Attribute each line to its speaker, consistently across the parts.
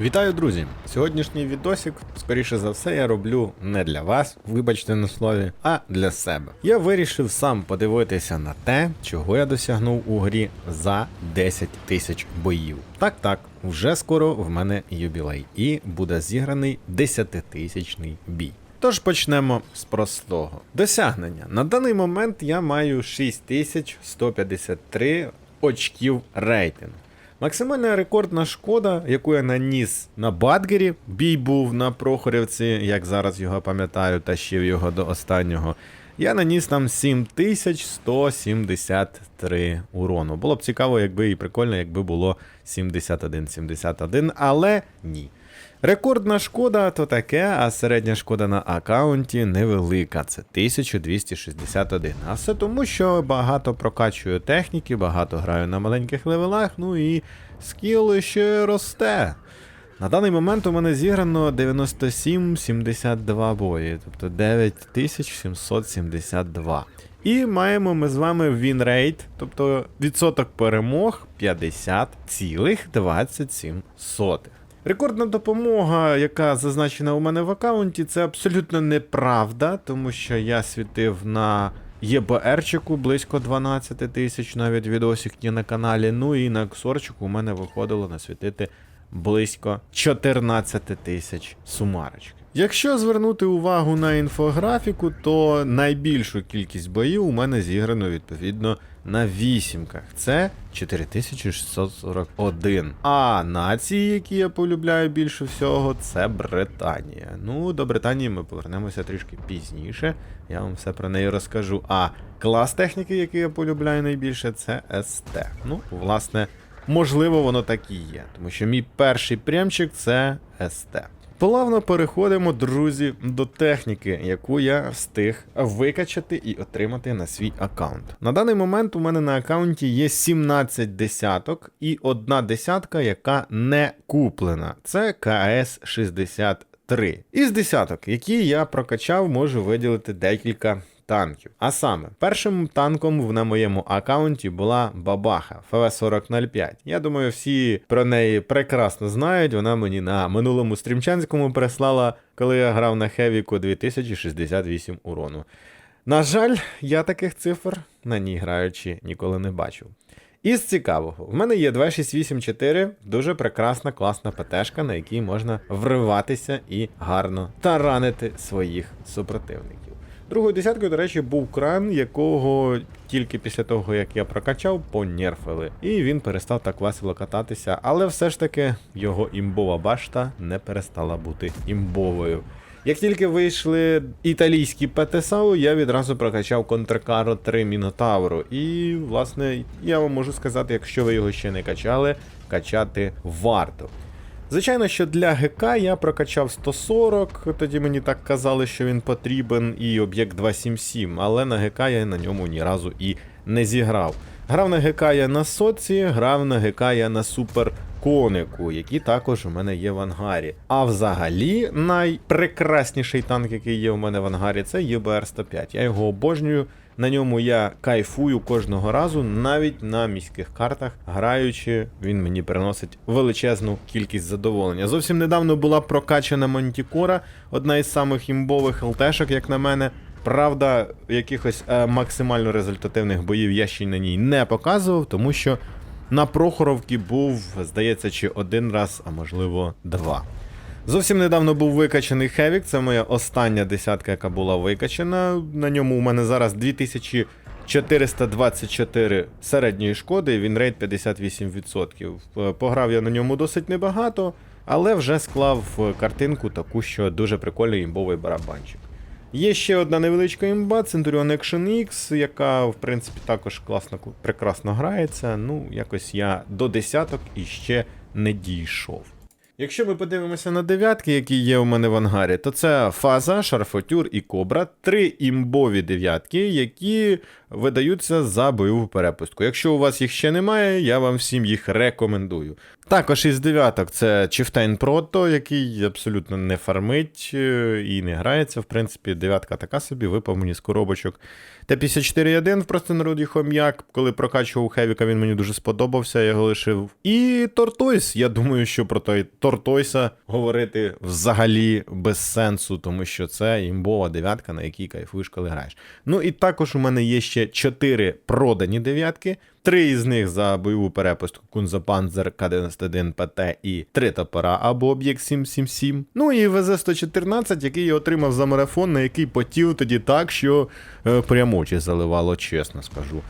Speaker 1: Вітаю, друзі! Сьогоднішній відосик, скоріше за все, я роблю не для вас, вибачте на слові, а для себе. Я вирішив сам подивитися на те, чого я досягнув у грі за 10 тисяч боїв. Так, так, вже скоро в мене юбілей, і буде зіграний 10-тисячний бій. Тож почнемо з простого. Досягнення. На даний момент я маю 6153 очків рейтингу. Максимальна рекордна шкода, яку я наніс на Бадгері, бій був на Прохорівці, як зараз його пам'ятаю, тащив його до останнього. Я наніс там 7173 урону. Було б цікаво, якби і прикольно, якби було 71-71, але ні. Рекордна шкода то таке, а середня шкода на аккаунті невелика. Це 1261. А все тому, що багато прокачую техніки, багато граю на маленьких левелах, ну і скіл ще росте. На даний момент у мене зіграно 97-72 бої, тобто 9772. І маємо ми з вами вінрейт, тобто відсоток перемог 50,27. Рекордна допомога, яка зазначена у мене в аккаунті, це абсолютно неправда, тому що я світив на ЄБРчику близько 12 тисяч, навіть відосик є на каналі. Ну і на Ксорчику у мене виходило насвітити близько 14 тисяч сумарочки. Якщо звернути увагу на інфографіку, то найбільшу кількість боїв у мене зіграно відповідно на вісімках. Це 4641. А нації, які я полюбляю більше всього, це Британія. Ну, до Британії ми повернемося трішки пізніше. Я вам все про неї розкажу. А клас техніки, який я полюбляю найбільше, це СТ. Ну, власне, можливо, воно так і є, тому що мій перший прямчик це СТ. Плавно переходимо, друзі, до техніки, яку я встиг викачати і отримати на свій аккаунт. На даний момент у мене на аккаунті є 17 десяток і одна десятка, яка не куплена. Це КС 63. Із десяток, які я прокачав, можу виділити декілька. Танків. А саме, першим танком на моєму аккаунті була Бабаха ФВ-4005. Я думаю, всі про неї прекрасно знають. Вона мені на минулому стрімчанському прислала, коли я грав на Хевіку 2068 урону. На жаль, я таких цифр на ній граючи ніколи не бачив. Із цікавого, в мене є 2684, дуже прекрасна, класна ПТшка, на якій можна вриватися і гарно таранити своїх супротивників. Другою десяткою, до речі, був кран, якого тільки після того, як я прокачав, понерфили. І він перестав так весело кататися, але все ж таки його імбова башта не перестала бути імбовою. Як тільки вийшли італійські ПТСАУ, я відразу прокачав Контркаро 3 Мінотавру. І, власне, я вам можу сказати, якщо ви його ще не качали, качати варто. Звичайно, що для ГК я прокачав 140, тоді мені так казали, що він потрібен, і об'єкт 277, але на ГК я на ньому ні разу і не зіграв. Грав на ГК я на соці, грав на ГК я на супер конику, які також у мене є в ангарі. А взагалі найпрекрасніший танк, який є у мене в ангарі, це ЄБР-105. Я його обожнюю. На ньому я кайфую кожного разу, навіть на міських картах, граючи, він мені приносить величезну кількість задоволення. Зовсім недавно була прокачана Монтікора, одна із самих імбових ЛТшок, як на мене. Правда, якихось е, максимально результативних боїв я ще й на ній не показував, тому що на Прохоровці був, здається, чи один раз, а можливо, два. Зовсім недавно був викачаний Хевік, це моя остання десятка, яка була викачана. На ньому у мене зараз 2424 середньої шкоди, він рейд 58%. Е, Пограв я на ньому досить небагато, але вже склав е, картинку таку, що дуже прикольний імбовий барабанчик. Є ще одна невеличка імба, Centurion Action X, яка, в принципі, також класно, прекрасно грається. Ну, якось я до десяток іще не дійшов. Якщо ми подивимося на дев'ятки, які є у мене в ангарі, то це фаза, шарфотюр і кобра. Три імбові дев'ятки, які видаються за бойову перепустку. Якщо у вас їх ще немає, я вам всім їх рекомендую. Також із дев'яток це Chieftain Proto, який абсолютно не фармить е, і не грається. В принципі, дев'ятка така собі, випав мені з коробочок. Т-54-1 в простонароді хом'як. Коли прокачував Хевіка, він мені дуже сподобався, я його лишив. І Тортойс. Я думаю, що про той Тортойса говорити взагалі без сенсу, тому що це імбова дев'ятка, на якій кайфуєш, коли граєш. Ну і також у мене є ще 4 продані дев'ятки. Три із них за бойову перепустку Кунзапанзер К-91 ПТ і три топора або об'єкт 777. Ну і ВЗ-114, який я отримав за марафон, на який потів тоді так, що е, прямо заливало, чесно скажу.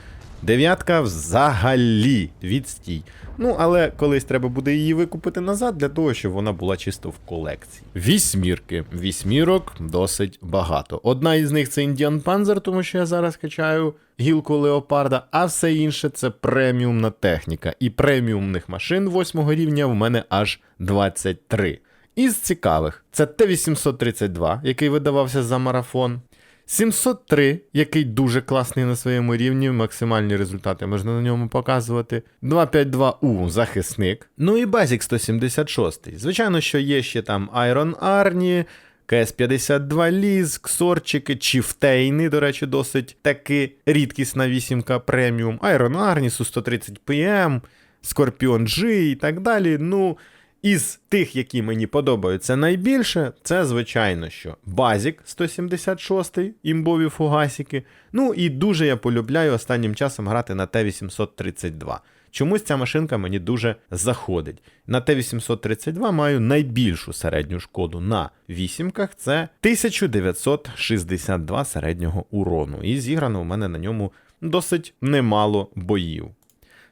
Speaker 1: Дев'ятка взагалі відстій. Ну, але колись треба буде її викупити назад для того, щоб вона була чисто в колекції. Вісьмірки. Вісьмірок досить багато. Одна із них це Індіан Панзер, тому що я зараз качаю гілку Леопарда, а все інше це преміумна техніка. І преміумних машин восьмого рівня в мене аж 23. Із цікавих це Т-832, який видавався за марафон. 703, який дуже класний на своєму рівні, максимальні результати можна на ньому показувати. 252U захисник. Ну і Basic 176. Звичайно, що є ще там Iron Arnie, КС-52 Ліз, Ксорчики, Чіфтейни, до речі, досить таки рідкісна вісімка преміум, Iron Arnie, Су-130 PM, Scorpion G і так далі. Ну. Із тих, які мені подобаються найбільше, це, звичайно, що Базік 176, імбові фугасіки. Ну і дуже я полюбляю останнім часом грати на Т-832. Чомусь ця машинка мені дуже заходить. На Т-832 маю найбільшу середню шкоду на вісімках, це 1962 середнього урону. І зіграно у мене на ньому досить немало боїв.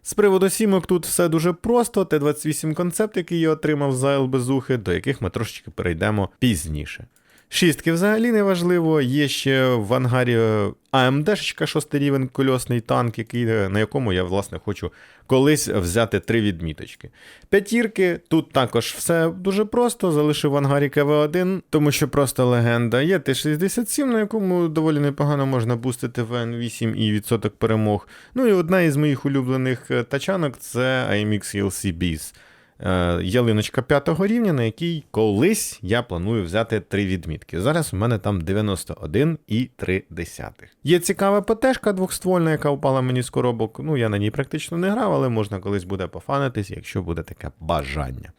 Speaker 1: З приводу сімок тут все дуже просто. Т-28 концепт, який я отримав за ЛБЗухи, до яких ми трошечки перейдемо пізніше. Шістки взагалі не важливо. Є ще в ангарі АМД, 6 рівень кольосний танк, який, на якому я, власне, хочу колись взяти три відміточки. П'ятірки, тут також все дуже просто. Залишив в ангарі КВ-1, тому що просто легенда. Є Т-67, на якому доволі непогано можна бустити ВН8 і відсоток перемог. Ну і одна із моїх улюблених е, тачанок це AMX ELC Beast. Е, ялиночка п'ятого рівня, на якій колись я планую взяти три відмітки. Зараз у мене там 91 і 3 десятих. Є цікава ПТшка двохствольна, яка впала мені з коробок. Ну, я на ній практично не грав, але можна колись буде пофанитись, якщо буде таке бажання.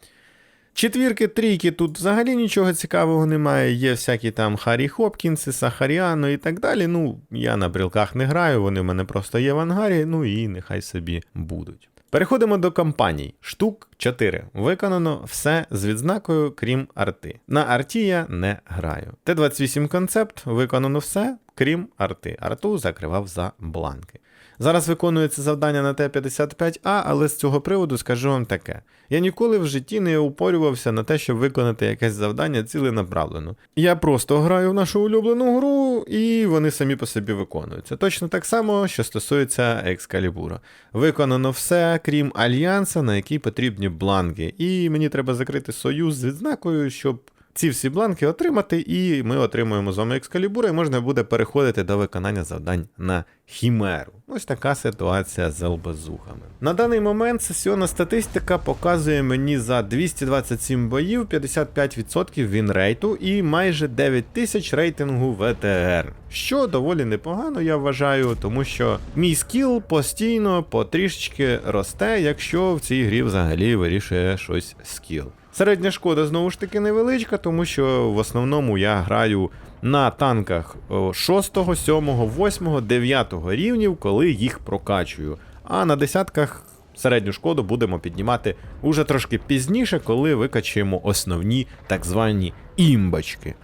Speaker 1: Четвірки, трійки, тут взагалі нічого цікавого немає. Є всякі там Харі Хопкінси, Сахаріано і так далі. Ну, я на брілках не граю, вони в мене просто є в ангарі, ну і нехай собі будуть. Переходимо до кампаній. Штук 4. Виконано все з відзнакою, крім арти. На арті я не граю. Т-28 концепт виконано все, крім арти. Арту закривав за бланки. Зараз виконується завдання на Т-55А, але з цього приводу скажу вам таке: я ніколи в житті не упорювався на те, щоб виконати якесь завдання ціленаправлено. Я просто граю в нашу улюблену гру, і вони самі по собі виконуються. Точно так само, що стосується екскалібура. Виконано все, крім альянса, на який потрібні бланки. І мені треба закрити союз з відзнакою, щоб. Ці всі бланки отримати, і ми отримуємо з вами екскалібура, і можна буде переходити до виконання завдань на хімеру. Ось така ситуація з ЛБЗухами. На даний момент сесіонна статистика показує мені за 227 боїв 55% вінрейту і майже 9 тисяч рейтингу ВТР. Що доволі непогано, я вважаю, тому що мій скіл постійно потрішечки росте, якщо в цій грі взагалі вирішує щось скіл. Середня шкода знову ж таки невеличка, тому що в основному я граю на танках 6, 7, 8, 9 рівнів, коли їх прокачую. А на десятках середню шкоду будемо піднімати уже трошки пізніше, коли викачуємо основні так звані імбочки.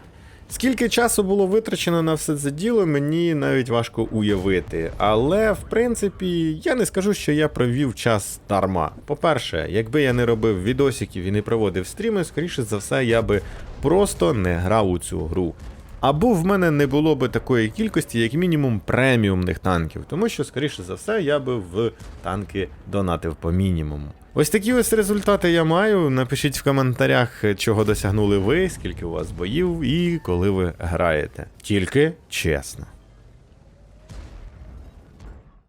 Speaker 1: Скільки часу було витрачено на все це діло, мені навіть важко уявити. Але в принципі я не скажу, що я провів час дарма. По-перше, якби я не робив відосиків і не проводив стріми, скоріше за все, я би просто не грав у цю гру. Або в мене не було би такої кількості, як мінімум, преміумних танків, тому що, скоріше за все, я би в танки донатив по мінімуму. Ось такі ось результати я маю. Напишіть в коментарях, чого досягнули ви, скільки у вас боїв і коли ви граєте. Тільки чесно.